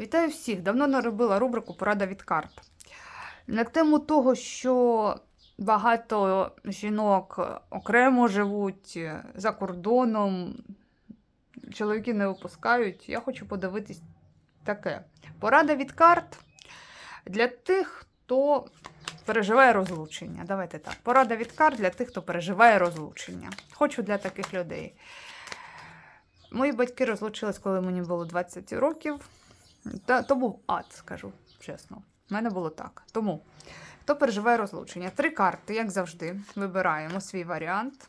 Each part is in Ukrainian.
Вітаю всіх! Давно не робила рубрику Порада від карт. На тему того, що багато жінок окремо живуть за кордоном, чоловіки не випускають, я хочу подивитись таке. Порада від карт для тих, хто переживає розлучення. Давайте так. Порада від карт для тих, хто переживає розлучення. Хочу для таких людей. Мої батьки розлучились, коли мені було 20 років. Та, то був ад, скажу чесно. У мене було так. Тому, хто переживає розлучення? Три карти, як завжди, вибираємо свій варіант.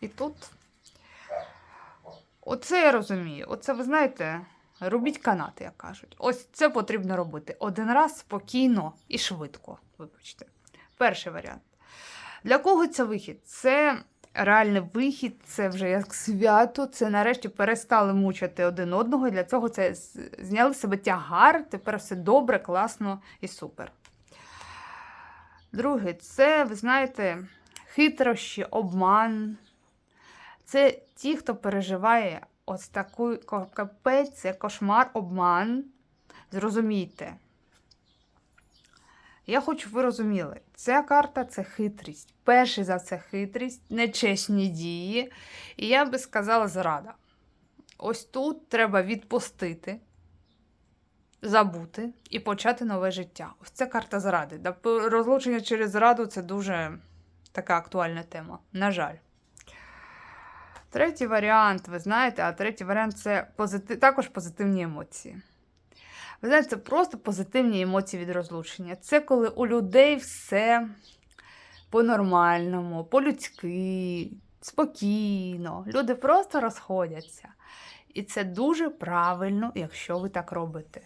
І тут. Оце я розумію. Оце, ви знаєте, робіть канати, як кажуть. Ось це потрібно робити. Один раз спокійно і швидко. Вибачте. Перший варіант. Для кого це вихід? Це реальний вихід, це вже як свято. Це нарешті перестали мучити один одного. Для цього це зняли себе тягар. Тепер все добре, класно і супер. Друге, це, ви знаєте, хитрощі, обман. Це ті, хто переживає ось таку капець, це кошмар, обман. Зрозумійте. Я хочу, щоб ви розуміли, ця карта це хитрість. Перший за це хитрість, нечесні дії. І я би сказала зрада. Ось тут треба відпустити, забути і почати нове життя. Ось це карта зради. Розлучення через зраду це дуже така актуальна тема. На жаль. Третій варіант, ви знаєте, а третій варіант це позитив... також позитивні емоції. Ви знаєте, це просто позитивні емоції від розлучення. Це коли у людей все по-нормальному, по-людськи, спокійно. Люди просто розходяться. І це дуже правильно, якщо ви так робите.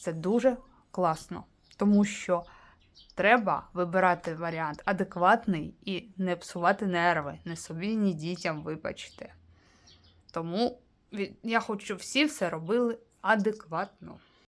Це дуже класно, тому що треба вибирати варіант адекватний і не псувати нерви ні собі, ні дітям, вибачте. Тому я хочу, щоб всі все робили адекватно.